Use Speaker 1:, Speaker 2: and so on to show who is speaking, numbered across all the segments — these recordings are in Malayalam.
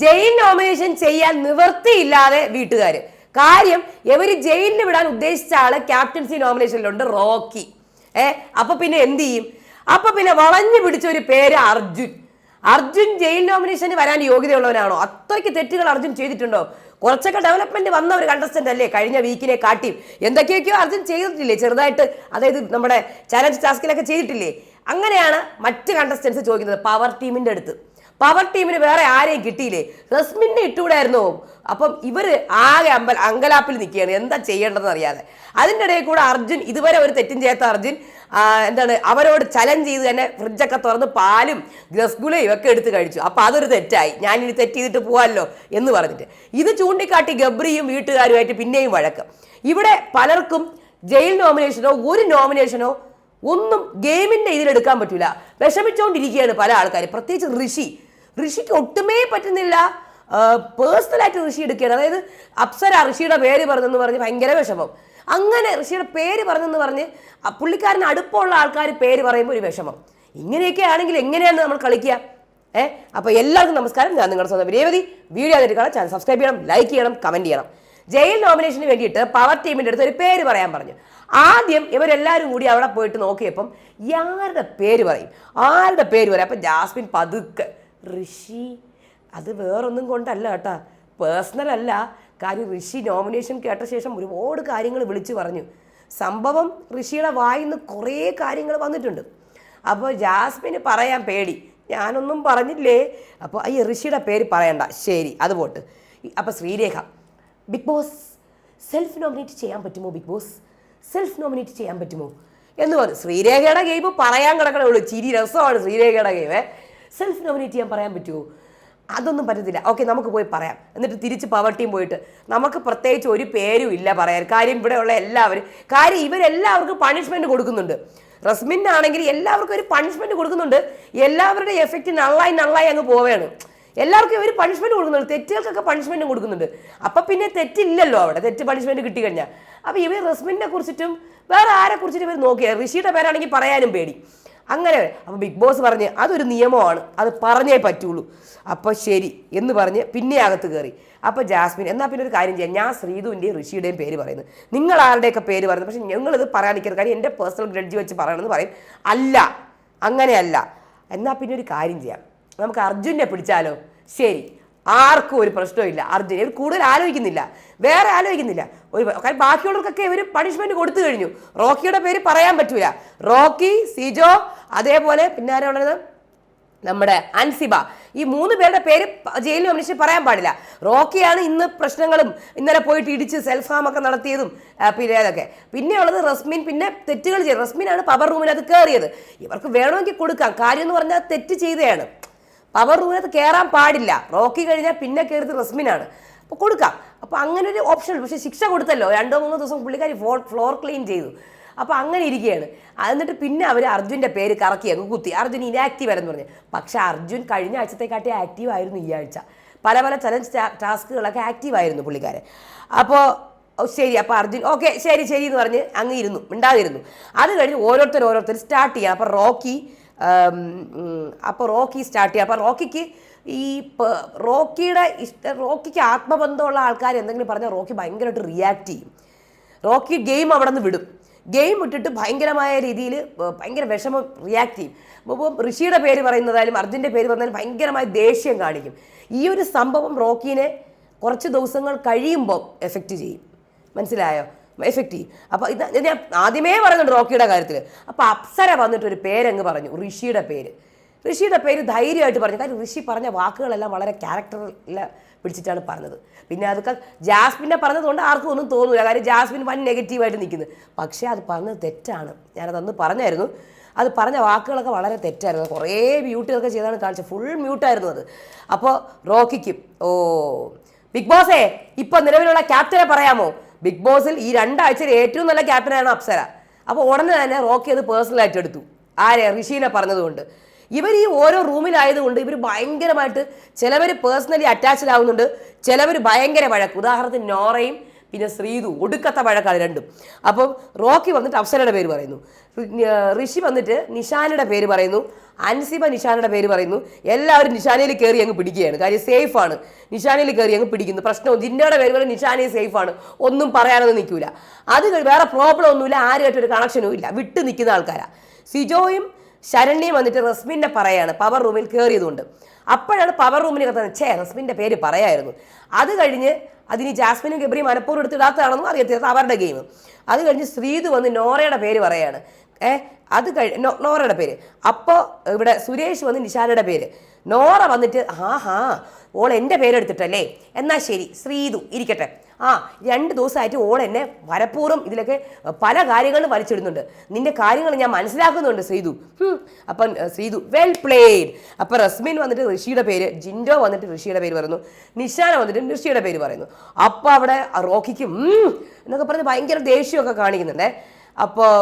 Speaker 1: ജയിൽ നോമിനേഷൻ ചെയ്യാൻ നിവൃത്തിയില്ലാതെ വീട്ടുകാർ കാര്യം ഇവർ ജയിലിൽ വിടാൻ ഉദ്ദേശിച്ച ആൾ ക്യാപ്റ്റൻസി നോമിനേഷനിലുണ്ട് റോക്കി. ഏ അപ്പൊ പിന്നെ എന്ത് ചെയ്യും? അപ്പൊ പിന്നെ വളഞ്ഞു പിടിച്ച ഒരു പേര് അർജുൻ. അർജുൻ ജയിൽ നോമിനേഷന് വരാൻ യോഗ്യതയുള്ളവനാണോ? അത്രയ്ക്ക് തെറ്റുകൾ അർജുൻ ചെയ്തിട്ടുണ്ടോ? കുറച്ചൊക്കെ ഡെവലപ്മെന്റ് വന്ന ഒരു കണ്ടസ്റ്റന്റ് അല്ലേ കഴിഞ്ഞ വീക്കിനെ കാട്ടിയും. എന്തൊക്കെയൊക്കെയോ അർജുൻ ചെയ്തിട്ടില്ലേ ചെറുതായിട്ട്? അതായത് നമ്മുടെ ചലഞ്ച് ടാസ്കിലൊക്കെ ചെയ്തിട്ടില്ലേ? അങ്ങനെയാണ് മറ്റ് കണ്ടസ്റ്റൻസ് ചോദിക്കുന്നത്. പവർ ടീമിന്റെ അടുത്ത്. പവർ ടീമിന് വേറെ ആരെയും കിട്ടിയില്ലേ? റസ്മിനെ ഇട്ടുകൂടായിരുന്നു? അപ്പം ഇവർ ആകെ അമ്പൽ അങ്കലാപ്പിൽ നിൽക്കുകയാണ്. എന്താ ചെയ്യേണ്ടതെന്ന് അറിയാതെ. അതിന്റെ ഇടയിൽ കൂടെ അർജുൻ ഇതുവരെ ഒരു തെറ്റും ചെയ്യാത്ത അർജുൻ എന്താണ് അവരോട് ചലഞ്ച് ചെയ്ത് തന്നെ ഫ്രിഡ്ജൊക്കെ തുറന്ന് പാലും ഗസ്ഗുലയും ഒക്കെ എടുത്ത് കഴിച്ചു. അപ്പോൾ അതൊരു തെറ്റായി. ഞാൻ ഇനി തെറ്റ് ചെയ്തിട്ട് പോകാമല്ലോ എന്ന് പറഞ്ഞിട്ട്. ഇത് ചൂണ്ടിക്കാട്ടി ഗബ്രിയും വീട്ടുകാരുമായിട്ട് പിന്നെയും വഴക്ക്. ഇവിടെ പലർക്കും ജയിൽ നോമിനേഷനോ ഒരു നോമിനേഷനോ ഒന്നും ഗെയിമിന്റെ ഇതിലെടുക്കാൻ പറ്റില്ല വിഷമിച്ചുകൊണ്ടിരിക്കുകയാണ് പല ആൾക്കാർ പ്രത്യേകിച്ച് ഋഷി. ഋഷിക്ക് ഒട്ടുമേ പറ്റുന്നില്ല. പേഴ്സണലായിട്ട് ഋഷി എടുക്കുകയാണ്. അതായത് അപ്സര ഋഷിയുടെ പേര് പറഞ്ഞെന്ന് പറഞ്ഞ് ഭയങ്കര വിഷമം. അങ്ങനെ ഋഷിയുടെ പേര് പറഞ്ഞെന്ന് പറഞ്ഞ് പുള്ളിക്കാരന് അടുപ്പമുള്ള ആൾക്കാർ പേര് പറയുമ്പോൾ ഒരു വിഷമം. ഇങ്ങനെയൊക്കെ ആണെങ്കിൽ എങ്ങനെയാണ് നമ്മൾ കളിക്കുക? ഏഹ് അപ്പോൾ എല്ലാവർക്കും നമസ്കാരം. ഞാൻ നിങ്ങളുടെ സ്വന്തം രേവതി വീഡിയോ അതിൽ കാണാൻ ചാനൽ സബ്സ്ക്രൈബ് ചെയ്യണം ലൈക്ക് ചെയ്യണം കമന്റ് ചെയ്യണം. ജയിൽ നോമിനേഷന് വേണ്ടിയിട്ട് പവർ ടീമിന്റെ അടുത്ത് ഒരു പേര് പറയാൻ പറഞ്ഞു. ആദ്യം ഇവരെല്ലാവരും കൂടി അവിടെ പോയിട്ട് നോക്കിയപ്പം ആരുടെ പേര് പറയും. ആരുടെ പേര് പറയും? അപ്പം ജാസ്മിൻ പതുക്കെ ഋഷി അത് വേറൊന്നും കൊണ്ടല്ല കേട്ടാ പേഴ്സണൽ അല്ല. കാര്യം ഋഷി നോമിനേഷൻ കേട്ട ശേഷം ഒരുപാട് കാര്യങ്ങൾ വിളിച്ചു പറഞ്ഞു. സംഭവം ഋഷിയുടെ വായിൽ നിന്ന് കുറേ കാര്യങ്ങൾ വന്നിട്ടുണ്ട്. അപ്പോൾ ജാസ്മിന് പറയാൻ പേടി. ഞാനൊന്നും പറഞ്ഞില്ലേ? അപ്പോൾ ഈ ഋഷിയുടെ പേര് പറയണ്ട. ശരി അത് പോട്ട്. അപ്പോൾ Sreerekha Bigg Boss self nominate ചെയ്യാൻ പറ്റുമോ ബിഗ് ബോസ് സെൽഫ് നോമിനേറ്റ് ചെയ്യാൻ പറ്റുമോ? എന്ന് പറഞ്ഞു. ശ്രീരേഖയുടെ ഗെയിം പറയാൻ കിടക്കണേ ഉള്ളൂ. ചിരി രസമാണ് ശ്രീരേഖയുടെ ഗെയിം സെൽഫ് നോമിനേറ്റ് ചെയ്യാൻ പറയാൻ പറ്റുമോ? അതൊന്നും പറ്റത്തില്ല. ഓക്കെ നമുക്ക് പോയി പറയാം. എന്നിട്ട് തിരിച്ച് പവർ ടീം പോയിട്ട് നമുക്ക് പ്രത്യേകിച്ച് ഒരു പേരും ഇല്ല പറയാൻ. കാര്യം ഇവിടെയുള്ള എല്ലാവരും കാര്യം ഇവരെല്ലാവർക്കും പണിഷ്മെന്റ് കൊടുക്കുന്നുണ്ട്. റസ്മിൻ ആണെങ്കിൽ എല്ലാവർക്കും ഒരു പണിഷ്മെന്റ് കൊടുക്കുന്നുണ്ട്. എല്ലാവരുടെ എഫക്റ്റ് നള്ളായി നള്ളായി അങ്ങ് പോവുകയാണ്. എല്ലാവർക്കും ഇവർ പണിഷ്മെന്റ് കൊടുക്കുന്നുണ്ട് തെറ്റുകൾക്കൊക്കെ പണിഷ്മെന്റ് കൊടുക്കുന്നുണ്ട്. അപ്പൊ പിന്നെ തെറ്റില്ലല്ലോ അവിടെ. തെറ്റ് പണിഷ്മെന്റ് കിട്ടി കഴിഞ്ഞാൽ അപ്പൊ ഇവർ റസ്മിനെ കുറിച്ചിട്ടും വേറെ ആരെ കുറിച്ചിട്ടും ഇവർ നോക്കിയാൽ ഋഷിയുടെ പേരാണെങ്കിൽ പറയാനും പേടി. അങ്ങനെ അപ്പോൾ ബിഗ് ബോസ് പറഞ്ഞ് അതൊരു നിയമമാണ്. അത് പറഞ്ഞേ പറ്റുള്ളൂ. അപ്പോൾ ശരി എന്ന് പറഞ്ഞ് പിന്നെ അകത്ത് കയറി അപ്പോൾ ജാസ്മിൻ എന്നാൽ പിന്നെ ഒരു കാര്യം ചെയ്യാം. ഞാൻ ശ്രീധുവിന്റെയും ഋഷിയുടെയും പേര് പറയുന്നത് നിങ്ങൾ ആരുടെയൊക്കെ പേര് പറയുന്നത് പക്ഷേ ഞങ്ങളിത് പറയാൻ നിൽക്കുന്നത് കാര്യം എന്റെ പേഴ്സണൽ ഗ്രഡ്ജ് വെച്ച് പറയണമെന്ന് പറയും. അല്ല. അങ്ങനെയല്ല. എന്നാൽ പിന്നെ ഒരു കാര്യം ചെയ്യാം. നമുക്ക് അർജുനെ പിടിച്ചാലോ? ശരി. ആർക്കും ഒരു പ്രശ്നമില്ല അർജുൻ ഇവർ കൂടുതൽ ആലോചിക്കുന്നില്ല. വേറെ ആലോചിക്കുന്നില്ല. ഒരു കാര്യം ബാക്കിയുള്ളവർക്കൊക്കെ ഇവർ പണിഷ്മെന്റ് കൊടുത്തു കഴിഞ്ഞു. റോക്കിയുടെ പേര് പറയാൻ പറ്റൂല. റോക്കി സിജോ അതേപോലെ പിന്നെ ആരാ ഉള്ളത്? നമ്മുടെ അൻസിബ. ഈ മൂന്ന് പേരുടെ പേര് ജയിലിൽ നോമിനേഷൻ പറയാൻ പാടില്ല. റോക്കിയാണ് ഇന്ന് പ്രശ്നങ്ങളും ഇന്നലെ പോയിട്ട് ഇടിച്ച് സെൽഫ് ഹാം ഒക്കെ നടത്തിയതും പിന്നെ അതൊക്കെ. പിന്നെയുള്ളത് റസ്മിൻ പിന്നെ തെറ്റുകൾ ചെയ്തു. റസ്മിനാണ് പവർ റൂമിനകത്ത് കയറിയത് ഇവർക്ക് വേണമെങ്കിൽ കൊടുക്കാം. കാര്യം എന്ന് പറഞ്ഞാൽ തെറ്റ് ചെയ്തതാണ് പവർ റൂമിനകത്ത് കയറാൻ പാടില്ല. റോക്കി കഴിഞ്ഞാൽ പിന്നെ കയറിയത് റസ്മിനാണ്. അപ്പോൾ കൊടുക്കാം. അപ്പോൾ അങ്ങനെ ഒരു ഓപ്ഷൻ ഉണ്ട്. പക്ഷേ ശിക്ഷ കൊടുത്തല്ലോ. രണ്ടോ മൂന്നോ ദിവസം പുള്ളിക്കാരി ഫ്ലോർ ഫ്ലോർ ക്ലീൻ ചെയ്തു. അപ്പോൾ അങ്ങനെ ഇരിക്കുകയാണ്. എന്നിട്ട് പിന്നെ അവർ അർജുന്റെ പേര് കറക്കി അങ്ങ് കുത്തി. അർജുൻ ഇനാക്റ്റീവ് ആയിരുന്നു പറഞ്ഞു. പക്ഷേ അർജുൻ കഴിഞ്ഞ ആഴ്ചത്തെക്കാട്ടി ആക്റ്റീവ് ആയിരുന്നു ഈ ആഴ്ച. പല പല ചലഞ്ച് ടാസ്കുകളൊക്കെ ആക്റ്റീവ് ആയിരുന്നു പുള്ളിക്കാരൻ. അപ്പോൾ ശരി. അപ്പോൾ അർജുൻ ഓക്കെ ശരി ശരി എന്ന് പറഞ്ഞ് അങ്ങ് ഇരുന്നു. മിണ്ടാതിരുന്നു. അത് കഴിഞ്ഞ് ഓരോരുത്തർ ഓരോരുത്തർ സ്റ്റാർട്ട് ചെയ്യാം അപ്പോൾ റോക്കി അപ്പോൾ റോക്കി സ്റ്റാർട്ട് ചെയ്യുക അപ്പോൾ റോക്കിക്ക് ഈ റോക്കിയുടെ ഇഷ്ട റോക്കിക്ക് ആത്മബന്ധമുള്ള ആൾക്കാർ എന്തെങ്കിലും പറഞ്ഞാൽ റോക്കി ഭയങ്കരമായിട്ട് റിയാക്ട് ചെയ്യും. റോക്കി ഗെയിം അവിടെ നിന്ന് വിടും. ഗെയിം വിട്ടിട്ട് ഭയങ്കരമായ രീതിയിൽ ഭയങ്കര വിഷമം റിയാക്ട് ചെയ്യും. അപ്പോൾ ഋഷിയുടെ പേര് പറയുന്നതായാലും അർജുന്റെ പേര് പറഞ്ഞാലും ഭയങ്കരമായ ദേഷ്യം കാണിക്കും. ഈ ഒരു സംഭവം റോക്കിനെ കുറച്ച് ദിവസങ്ങൾ കഴിയുമ്പോൾ എഫക്റ്റ് ചെയ്യും. മനസ്സിലായോ? എഫക്റ്റ് ചെയ്യും. അപ്പോൾ ഇത് ഞാൻ ആദ്യമേ പറയുന്നുണ്ട് റോക്കിയുടെ കാര്യത്തിൽ അപ്പോൾ അപ്സര വന്നിട്ടൊരു പേരങ്ങ് പറഞ്ഞു ഋഷിയുടെ പേര്. ഋഷിയുടെ പേര് ധൈര്യമായിട്ട് പറഞ്ഞു. കാര്യം ഋഷി പറഞ്ഞ വാക്കുകളെല്ലാം വളരെ ക്യാരക്ടറിൽ പിടിച്ചിട്ടാണ് പറഞ്ഞത്. പിന്നെ അതൊക്കെ ജാസ്മിനെ പറഞ്ഞതുകൊണ്ട് ആർക്കും ഒന്നും തോന്നില്ല കാര്യം ജാസ്മിൻ വൻ നെഗറ്റീവായിട്ട് നിൽക്കുന്നത് പക്ഷേ അത് പറഞ്ഞത് തെറ്റാണ്. ഞാനത് അന്ന് പറഞ്ഞായിരുന്നു. അത് പറഞ്ഞ വാക്കുകളൊക്കെ വളരെ തെറ്റായിരുന്നു. കുറേ മ്യൂട്ടുകളൊക്കെ ചെയ്താണ് കാണിച്ചത്. ഫുൾ മ്യൂട്ടായിരുന്നു അത്. അപ്പോൾ റോക്കിക്കും ഓ ബിഗ് ബോസേ ഇപ്പോൾ നിലവിലുള്ള ക്യാപ്റ്റനെ പറയാമോ? ബിഗ് ബോസിൽ ഈ രണ്ടാഴ്ചയിൽ ഏറ്റവും നല്ല ക്യാപ്റ്റനാണ് അപ്സര. അപ്പോൾ ഉടനെ തന്നെ റോക്കി അത് പേഴ്സണലായിട്ട് എടുത്തു. ആരെ? ഋഷീനെ പറഞ്ഞതുകൊണ്ട്. ഇവർ ഈ ഓരോ റൂമിലായതുകൊണ്ട് ഇവർ ഭയങ്കരമായിട്ട് ചിലവർ പേഴ്സണലി അറ്റാച്ച്ഡ് ആവുന്നുണ്ട്. ചിലവർ ഭയങ്കര വഴക്ക്. ഉദാഹരണത്തിന് നോറയും പിന്നെ ശ്രീതു ഒടുക്കത്തെ വഴക്കാണ് രണ്ടും. അപ്പം റോക്കി വന്നിട്ട് അപ്സരയുടെ പേര് പറയുന്നു. ഋഷി വന്നിട്ട് നിഷാനയുടെ പേര് പറയുന്നു. അൻസിബ നിഷാനയുടെ പേര് പറയുന്നു. എല്ലാവരും നിഷാനയിൽ കയറി അങ്ങ് പിടിക്കുകയാണ്. കാര്യം സേഫ് ആണ്. നിഷാനയിൽ കയറി അങ്ങ് പിടിക്കുന്നു. പ്രശ്നവും ജിന്നയുടെ പേര് പോലെ നിഷാനയിൽ സേഫ് ആണ്. ഒന്നും പറയാനൊന്നും നിൽക്കൂല. അത് വേറെ പ്രോബ്ലം ഒന്നുമില്ല. ആരുമായിട്ടൊരു കണക്ഷനും ഇല്ല. വിട്ട് നിൽക്കുന്ന ആൾക്കാരാണ് സിജോയും ശരണ്യയും വന്നിട്ട് റസ്മിന്റെ പറയാണ്. പവർ റൂമിൽ കയറിയതുകൊണ്ട്. അപ്പോഴാണ് പവർ റൂമിന് കത്തുന്നത് ഛേ റസ്മിന്റെ പേര് പറയായിരുന്നു. അത് കഴിഞ്ഞ് അതിന് ജാസ്മിനും ഗബ്രിയും മനപ്പൂർവം എടുത്തിടാത്തതാണെന്നും അറിയത്തില്ല. അവരുടെ ഗെയിം അത് കഴിഞ്ഞ് ശ്രീതു വന്ന് നോറയുടെ പേര് പറയാണ്. ഏ അത് കഴി നോറയുടെ പേര്. അപ്പോൾ ഇവിടെ സുരേഷ് വന്ന് നിഷാനയുടെ പേര്. നോറ വന്നിട്ട് ആ ഹാ ഓൾ എന്റെ പേരെടുത്തിട്ടല്ലേ? എന്നാൽ ശരി ശ്രീതു ഇരിക്കട്ടെ. ആ രണ്ട് ദിവസമായിട്ട് ഓൾ എന്നെ വരപ്പൂർവം ഇതിലൊക്കെ പല കാര്യങ്ങളും വലിച്ചിടുന്നുണ്ട്. നിന്റെ കാര്യങ്ങൾ ഞാൻ മനസ്സിലാക്കുന്നുണ്ട് ശ്രീതു. അപ്പം ശ്രീതു വെൽ പ്ലേഡ് അപ്പം റസ്മിൻ വന്നിട്ട് ഋഷിയുടെ പേര് ജിൻഡോ വന്നിട്ട് ഋഷിയുടെ പേര് പറയുന്നു. നിഷാന വന്നിട്ട് ഋഷിയുടെ പേര് പറയുന്നു. അപ്പോൾ അവിടെ റോക്കിക്ക് എന്നൊക്കെ പറഞ്ഞ് ഭയങ്കര ദേഷ്യമൊക്കെ കാണിക്കുന്നുണ്ടേ. അപ്പോൾ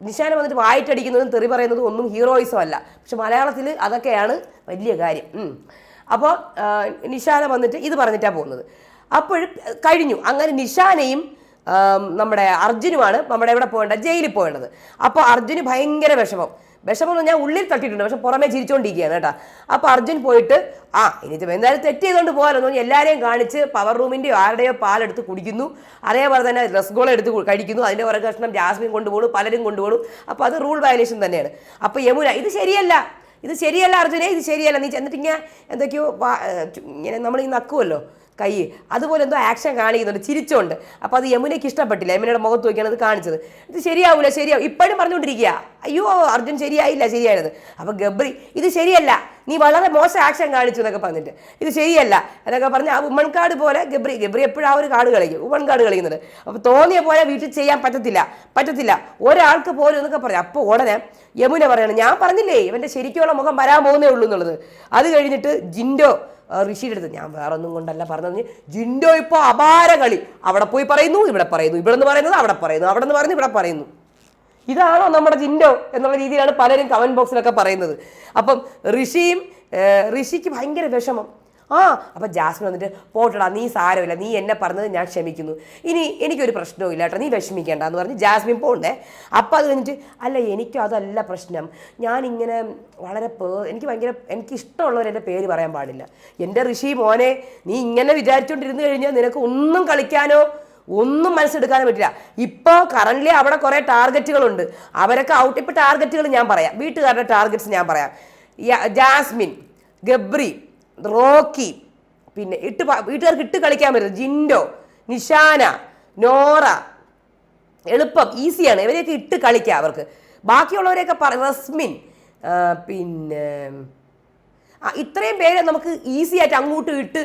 Speaker 1: നിഷാന വന്നിട്ട് വായിട്ടടിക്കുന്നതും തെറി പറയുന്നതും ഒന്നും ഹീറോയിസം അല്ല. പക്ഷെ മലയാളത്തിൽ അതൊക്കെയാണ് വലിയ കാര്യം. അപ്പോൾ നിശാന വന്നിട്ട് ഇത് പറഞ്ഞിട്ടാണ് പോകുന്നത്. അപ്പോൾ കഴിഞ്ഞു. അങ്ങനെ നിഷാനയും ആം, നമ്മുടെ അർജുനുമാണ് നമ്മുടെ എവിടെ പോകേണ്ടത് ജയിലിൽ പോകേണ്ടത്. അപ്പോൾ അർജുന് ഭയങ്കര വിഷമം. വിഷമം എന്ന് ഞാൻ ഉള്ളിൽ തട്ടിയിട്ടുണ്ട്. പക്ഷെ പുറമേ ചിരിച്ചുകൊണ്ടിരിക്കുകയാണ് കേട്ടോ. അപ്പോൾ അർജുൻ പോയിട്ട് ആ ഇനി ഇത് എന്തായാലും തെറ്റ് ചെയ്തുകൊണ്ട് എന്ന് പറഞ്ഞ് എല്ലാവരെയും കാണിച്ച് പവർ റൂമിന്റെയോ ആരുടെയോ പാലെടുത്ത് കുടിക്കുന്നു. അതേപോലെ തന്നെ രസഗോള എടുത്ത് കഴിക്കുന്നു. അതിന്റെ ഒരു കഷ്ണം ജാസ്മിൻ കൊണ്ടുപോകും പലരും കൊണ്ടുപോകും. അപ്പോൾ അത് റൂൾ വയലേഷൻ തന്നെയാണ്. അപ്പോൾ യമുന ഇത് ശരിയല്ല. ഇത് ശരിയല്ല അർജുനെ. ഇത് ശരിയല്ല. നീ ചെന്നിട്ട് ഇങ്ങനെ എന്തൊക്കെയോ ഇങ്ങനെ നമ്മൾ ഈ നക്കുമല്ലോ കൈ. അതുപോലെ എന്തോ ആക്ഷൻ കാണിക്കുന്നുണ്ട്. ചിരിച്ചോണ്ട്. അപ്പോൾ അത് യമുനയ്ക്ക് ഇഷ്ടപ്പെട്ടില്ല. യമുനയുടെ മുഖത്ത് നോക്കിയാണ് അത് കാണിച്ചത്. ഇത് ശരിയാവില്ല ശരിയാവും. ഇപ്പോഴും പറഞ്ഞുകൊണ്ടിരിക്കുക. അയ്യോ അർജുൻ ശരിയായില്ല ശരിയായത്. അപ്പോൾ ഗബ്രി ഇത് ശരിയല്ല. നീ വളരെ മോശം ആക്ഷൻ കാണിച്ചു എന്നൊക്കെ പറഞ്ഞിട്ട്. ഇത് ശരിയല്ല എന്നൊക്കെ പറഞ്ഞ് ആ ഉമ്മൺ കാർഡ് പോലെ ഗബ്രി ഗബ്രി എപ്പോഴും ആ ഒരു കാർഡ് കളിക്കും. ഉമ്മൺ കാർഡ് കളിക്കുന്നുണ്ട്. അപ്പോൾ തോന്നിയ പോലെ വീട്ടിൽ ചെയ്യാൻ പറ്റത്തില്ല. പറ്റത്തില്ല. ഒരാൾക്ക് പോലും എന്നൊക്കെ പറഞ്ഞു. അപ്പോൾ ഉടനെ യമുന പറയണം ഞാൻ പറഞ്ഞില്ലേ ഇവന്റെ ശരിക്കുള്ള മുഖം വരാൻ പോകുന്നേ ഉള്ളൂ എന്നുള്ളത്. അത് കഴിഞ്ഞിട്ട് ജിൻഡോ ഋഷിയുടെ അടുത്ത് ഞാൻ വേറെ ഒന്നും കൊണ്ടല്ല പറഞ്ഞത്. ജിൻഡോ ഇപ്പോൾ അപാര കളി. അവിടെ പോയി പറയുന്നു ഇവിടെ പറയുന്നു ഇവിടെ നിന്ന് പറയുന്നത് അവിടെ പറയുന്നു അവിടെ നിന്ന് പറയുന്നു ഇവിടെ പറയുന്നു. ഇതാണോ നമ്മുടെ ജിൻഡോ എന്നുള്ള രീതിയിലാണ് പലരും കമന്റ് ബോക്സിലൊക്കെ പറയുന്നത്. അപ്പം ഋഷിയും ഋഷിക്ക് ഭയങ്കര വിഷമം. ആ അപ്പം ജാസ്മിൻ വന്നിട്ട് പോട്ടടാ നീ സാരമില്ല നീ എന്നെ പറഞ്ഞത് ഞാൻ ക്ഷമിക്കുന്നു. ഇനി എനിക്കൊരു പ്രശ്നവും ഇല്ല കേട്ടോ നീ വിഷമിക്കേണ്ട എന്ന് പറഞ്ഞ് ജാസ്മിൻ പോണ്ടേ. അപ്പം അത് കഴിഞ്ഞിട്ട് അല്ല എനിക്കും അതല്ല പ്രശ്നം. ഞാനിങ്ങനെ വളരെ പേ എനിക്ക് ഭയങ്കര എനിക്ക് എന്റെ പേര് പറയാൻ പാടില്ല. എന്റെ ഋഷി മോനെ നീ ഇങ്ങനെ വിചാരിച്ചുകൊണ്ടിരുന്ന് കഴിഞ്ഞാൽ നിനക്ക് ഒന്നും കളിക്കാനോ ഒന്നും മനസ്സെടുക്കാനേ പറ്റില്ല. ഇപ്പോൾ കറന്റ് അവിടെ കുറേ ടാർഗറ്റുകളുണ്ട് അവരൊക്കെ ഔട്ട് ഇപ്പോൾ ടാർഗറ്റുകൾ ഞാൻ പറയാം. വീട്ടുകാരുടെ ടാർഗറ്റ്സ് ഞാൻ പറയാം. Jasmine Gabri Rocky. പിന്നെ ഇട്ട് വീട്ടുകാർക്ക് ഇട്ട് കളിക്കാൻ പറ്റും ജിൻഡോ നിഷാന നോറ. എളുപ്പം ഈസിയാണ്. ഇവരെയൊക്കെ ഇട്ട് കളിക്കാം അവർക്ക്. ബാക്കിയുള്ളവരെയൊക്കെ പറ റസ്മിൻ പിന്നെ ഇത്രയും പേരെ നമുക്ക് ഈസി ആയിട്ട് അങ്ങോട്ട് ഇട്ട്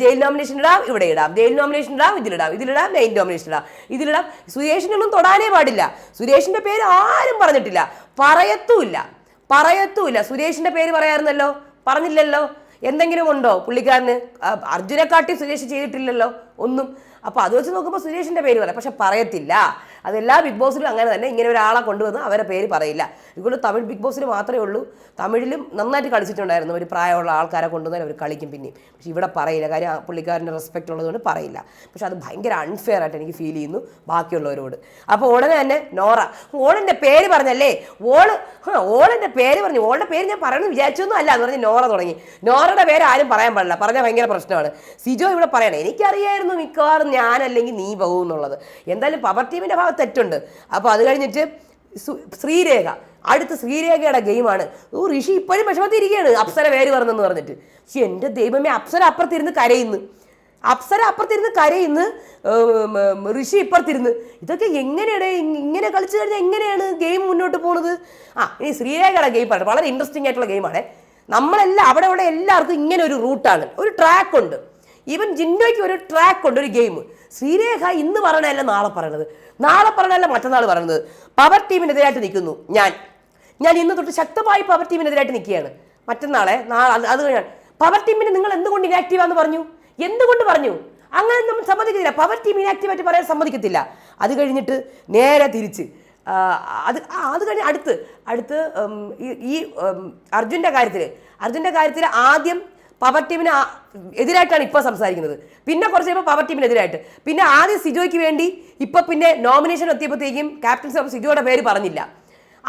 Speaker 1: ജയിൽ നോമിനേഷൻ ഇടാം ഇവിടെ ഇടാം. ജയിൽ നോമിനേഷൻ ഇടാം ഇതിലിടാം ഇതിലിടാം മെയിൻ നോമിനേഷൻ ഇടാം. ഇതിലിടാം സുരേഷിനൊന്നും തൊടാനേ പാടില്ല. സുരേഷിന്റെ പേര് ആരും പറഞ്ഞിട്ടില്ല. പറയത്തുമില്ല. പറയത്തുമില്ല. സുരേഷിന്റെ പേര് പറയാറുന്നല്ലോ പറഞ്ഞില്ലല്ലോ? എന്തെങ്കിലും ഉണ്ടോ പുള്ളിക്കാരന് അർജുനെക്കാട്ടി സുരേഷ് ചെയ്തിട്ടില്ലല്ലോ ഒന്നും. അപ്പോൾ അത് വെച്ച് നോക്കുമ്പോൾ സുരേഷിന്റെ പേര് പറയാം. പക്ഷെ പറയത്തില്ല. അതെല്ലാ ബിഗ് ബോസിലും അങ്ങനെ തന്നെ ഇങ്ങനെ ഒരാളെ കൊണ്ടുവന്ന് അവരെ പേര് പറയില്ല. ഇതുകൊണ്ട് തമിഴ് ബിഗ് ബോസിൽ മാത്രമേ ഉള്ളൂ. തമിഴിലും നന്നായിട്ട് കളിച്ചിട്ടുണ്ടായിരുന്നു. ഒരു പ്രായമുള്ള ആൾക്കാരെ കൊണ്ടുവന്നാൽ അവർ കളിക്കും പിന്നെയും. പക്ഷെ ഇവിടെ പറയില്ല. കാര്യം പുള്ളിക്കാരന്റെ റെസ്പെക്റ്റ് ഉള്ളതുകൊണ്ട് പറയില്ല. പക്ഷെ അത് ഭയങ്കര അൺഫെയർ ആയിട്ട് എനിക്ക് ഫീൽ ചെയ്യുന്നു ബാക്കിയുള്ളവരോട്. അപ്പോൾ ഉടനെ തന്നെ നോറ. ഓളിന്റെ പേര് പറഞ്ഞല്ലേ? ഓൾ ഓളിന്റെ പേര് പറഞ്ഞു. ഓളുടെ പേര് ഞാൻ പറയണമെന്ന് വിചാരിച്ചൊന്നും അല്ല എന്ന് പറഞ്ഞ് നോറ തുടങ്ങി. നോറയുടെ പേര് ആരും പറയാൻ പാടില്ല. പറഞ്ഞാൽ ഭയങ്കര പ്രശ്നമാണ്. സിജോ ഇവിടെ പറയണേ. എനിക്കറിയായിരുന്നു മിക്കവാറും ഞാനല്ലെങ്കിൽ നീ പോകും എന്നുള്ളത് എന്തായാലും പവർ ടീമിന്റെ ഭാഗത്ത് തെറ്റുണ്ട്. അപ്പോൾ അത് കഴിഞ്ഞിട്ട് ശ്രീരേഖ. അടുത്ത ശ്രീരേഖയുടെ ഗെയിമാണ്. ഓ ഋഷി ഇപ്പോഴും വിഷമത്തിരിക്കുകയാണ്. അപ്സര പേര് പറഞ്ഞെന്ന് പറഞ്ഞിട്ട്. പക്ഷെ എന്റെ ദൈവമേ അപ്സര അപ്പുറത്തിരുന്ന് കരയുന്നു. അപ്സര അപ്പുറത്തിരുന്ന് കരയുന്നു. ഋഷി ഇപ്പുറത്തിരുന്ന്. ഇതൊക്കെ എങ്ങനെയാണ്? ഇങ്ങനെ കളിച്ചു കഴിഞ്ഞാൽ എങ്ങനെയാണ് ഗെയിം മുന്നോട്ട് പോകുന്നത് ആ ഇനി ശ്രീരേഖയുടെ ഗെയിം പറഞ്ഞു വളരെ ഇൻട്രസ്റ്റിംഗ് ആയിട്ടുള്ള ഗെയിമാണ്. നമ്മളെല്ലാം അവിടെ അവിടെ എല്ലാവർക്കും ഇങ്ങനെ ഒരു റൂട്ടാണ്. ഒരു ട്രാക്ക് ഉണ്ട്. ഈവൻ ജിന്നോയ്ക്ക് ഒരു ട്രാക്ക് ഉണ്ട് ഒരു ഗെയിം ശ്രീരേഖ ഇന്ന് പറയണതല്ല നാളെ പറയണത്. നാളെ പറയണതല്ല മറ്റന്നാൾ പറയണത്. പവർ ടീമിനെതിരായിട്ട് നിൽക്കുന്നു. ഞാൻ. ഞാൻ ഇന്ന് തൊട്ട് ശക്തമായി പവർ ടീമിനെതിരായിട്ട് നിൽക്കുകയാണ്. മറ്റന്നാളെ നാളെ അത് കഴിഞ്ഞാൽ. പവർ ടീമിന് നിങ്ങൾ എന്തുകൊണ്ട് ഇനാക്റ്റീവ് ആണെന്ന് പറഞ്ഞു? എന്തുകൊണ്ട് പറഞ്ഞു? അങ്ങനെ നമ്മൾ സമ്മതിക്കത്തില്ല. പവർ ടീം ഇനാക്റ്റീവായിട്ട് പറയാൻ സമ്മതിക്കത്തില്ല. അത് കഴിഞ്ഞിട്ട് നേരെ തിരിച്ച് അത് അത് കഴിഞ്ഞ് അടുത്ത് അടുത്ത് ഈ അർജുന്റെ കാര്യത്തിൽ അർജുന്റെ കാര്യത്തിൽ ആദ്യം പവർ ടീമിന് എതിരായിട്ടാണ് ഇപ്പോൾ സംസാരിക്കുന്നത്. പിന്നെ കുറച്ച് കഴിയുമ്പോൾ പവർ ടീമിനെതിരായിട്ട് പിന്നെ ആദ്യം സിജോയ്ക്ക് വേണ്ടി ഇപ്പോൾ പിന്നെ നോമിനേഷൻ എത്തിയപ്പോഴത്തേക്കും ക്യാപ്റ്റൻസ് ഓഫ് സിജോയുടെ പേര് പറഞ്ഞില്ല.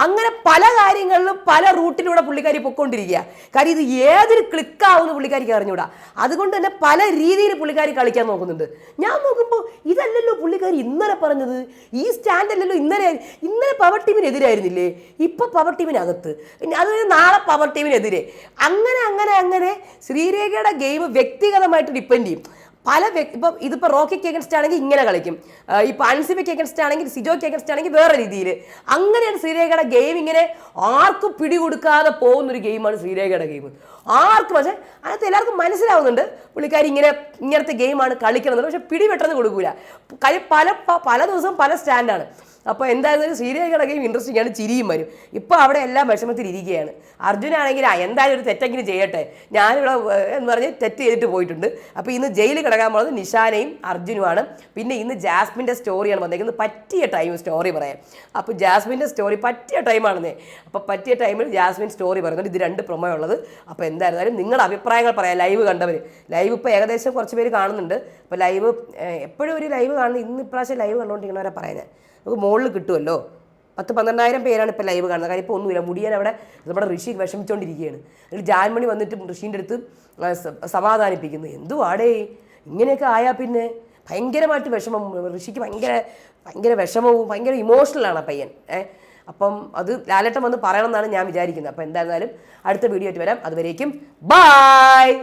Speaker 1: അങ്ങനെ പല കാര്യങ്ങളിലും പല റൂട്ടിലൂടെ പുള്ളിക്കാരി പൊയ്ക്കൊണ്ടിരിക്കുക കാര്യം ഇത് ഏതൊരു ക്ലിക്കാവുമെന്ന് പുള്ളിക്കാരിക്ക് അറിഞ്ഞൂടാ. അതുകൊണ്ട് തന്നെ പല രീതിയിൽ പുള്ളിക്കാരി കളിക്കാൻ നോക്കുന്നുണ്ട്. ഞാൻ നോക്കുമ്പോൾ ഇതല്ലല്ലോ ഇന്നലെ പറഞ്ഞത് ഈ സ്റ്റാൻഡ് അല്ലല്ലോ ഇന്നലെ ഇന്നലെ പവർ ടീമിനെതിരായിരുന്നില്ലേ ഇപ്പൊ പവർ ടീമിനകത്ത് അത് നാളെ പവർ ടീമിനെതിരെ അങ്ങനെ അങ്ങനെ അങ്ങനെ ശ്രീരേഖയുടെ ഗെയിം വ്യക്തിഗതമായിട്ട് ഡിപ്പെൻഡ് ചെയ്യും. പല വ്യക്തി ഇപ്പം ഇതിപ്പോൾ റോക്കിക്ക് എഗൻസ്റ്റ് ആണെങ്കിൽ ഇങ്ങനെ കളിക്കും. ആ, ഇപ്പൊ അൻസിബയ്ക്ക് എഗൻസ്റ്റ് ആണെങ്കിൽ സിജോയ്ക്ക് എഗൻസ്റ്റ് ആണെങ്കിൽ വേറെ രീതിയിൽ. അങ്ങനെയാണ് ശ്രീരേഖയുടെ ഗെയിം ഇങ്ങനെ ആർക്കും പിടികൊടുക്കാതെ പോകുന്ന ഒരു ഗെയിമാണ് ശ്രീരേഖയുടെ ഗെയിം ആർക്കും പക്ഷേ അതിനകത്ത് എല്ലാവർക്കും മനസ്സിലാവുന്നുണ്ട് പുള്ളിക്കാരി ഇങ്ങനെ ഇങ്ങനത്തെ ഗെയിമാണ് കളിക്കണമെന്നുള്ളത് പക്ഷെ പിടി പെട്ടെന്ന് കൊടുക്കൂല കാര്യം പല പല ദിവസവും പല സ്റ്റാൻഡാണ് അപ്പോൾ എന്തായാലും ശ്രീരേഖയുടെ ഗെയിം ഇൻട്രസ്റ്റിംഗ് ആണ് ചിരിയും വരും. ഇപ്പോൾ അവിടെ എല്ലാം വിഷമത്തിൽ ഇരിക്കുകയാണ് അർജുനാണെങ്കിൽ എന്തായാലും ഒരു തെറ്റെങ്കിലും ചെയ്യട്ടെ. ഞാനിവിടെ എന്ന് പറഞ്ഞ് തെറ്റ് ചെയ്തിട്ട് പോയിട്ടുണ്ട്. അപ്പോൾ ഇന്ന് ജയിലിൽ കിടക്കാൻ പോകുന്നത് നിഷാനയും അർജുനുമാണ്. പിന്നെ ഇന്ന് ജാസ്മിന്റെ സ്റ്റോറിയാണ് വന്നേക്കുന്നത്. പറ്റിയ ടൈം സ്റ്റോറി പറയാം. അപ്പോൾ ജാസ്മിന്റെ സ്റ്റോറി പറ്റിയ ടൈമാണെന്നേ അപ്പോൾ പറ്റിയ ടൈമിൽ ജാസ്മിൻ സ്റ്റോറി പറയുന്നുണ്ട്. ഇത് രണ്ട് പ്രൊമോ ഉള്ളത്. അപ്പോൾ എന്തായിരുന്നാലും നിങ്ങളുടെ അഭിപ്രായങ്ങൾ പറയാം. ലൈവ് കണ്ടവർ ലൈവ് ഇപ്പോൾ ഏകദേശം കുറച്ച് പേര് കാണുന്നുണ്ട്. അപ്പോൾ ലൈവ് എപ്പോഴും ഒരു ലൈവ് കാണുന്നത് ഇന്ന് ഇപ്രാവശ്യം ലൈവ് കണ്ടുകൊണ്ടിരിക്കണവരെ പറയാൻ നമുക്ക് മുകളിൽ കിട്ടുമല്ലോ. പത്ത് പന്ത്രണ്ടായിരം പേരാണ് ഇപ്പോൾ ലൈവ് കാണുന്നത്. കാര്യം ഇപ്പോൾ ഒന്നുമില്ല. മുടിയാൻ അവിടെ നമ്മുടെ ഋഷി വിഷമിച്ചുകൊണ്ടിരിക്കുകയാണ് അതിൽ ജാൻമണി വന്നിട്ട് ഋഷീന്റെ അടുത്ത് സമാധാനിപ്പിക്കുന്നു. എന്തുവാടേ? ഇങ്ങനെയൊക്കെ ആയാൽ പിന്നെ ഭയങ്കരമായിട്ട് വിഷമം. ഋഷിക്ക് ഭയങ്കര ഭയങ്കര വിഷമവും ഭയങ്കര ഇമോഷണലാണ് ആ പയ്യൻ. ഏ അപ്പം അത് ലാലേട്ടൻ വന്ന് പറയണം എന്നാണ് ഞാൻ വിചാരിക്കുന്നത്. അപ്പം എന്തായിരുന്നാലും അടുത്ത വീഡിയോ ആയിട്ട് വരാം. അതുവരേക്കും ബായ്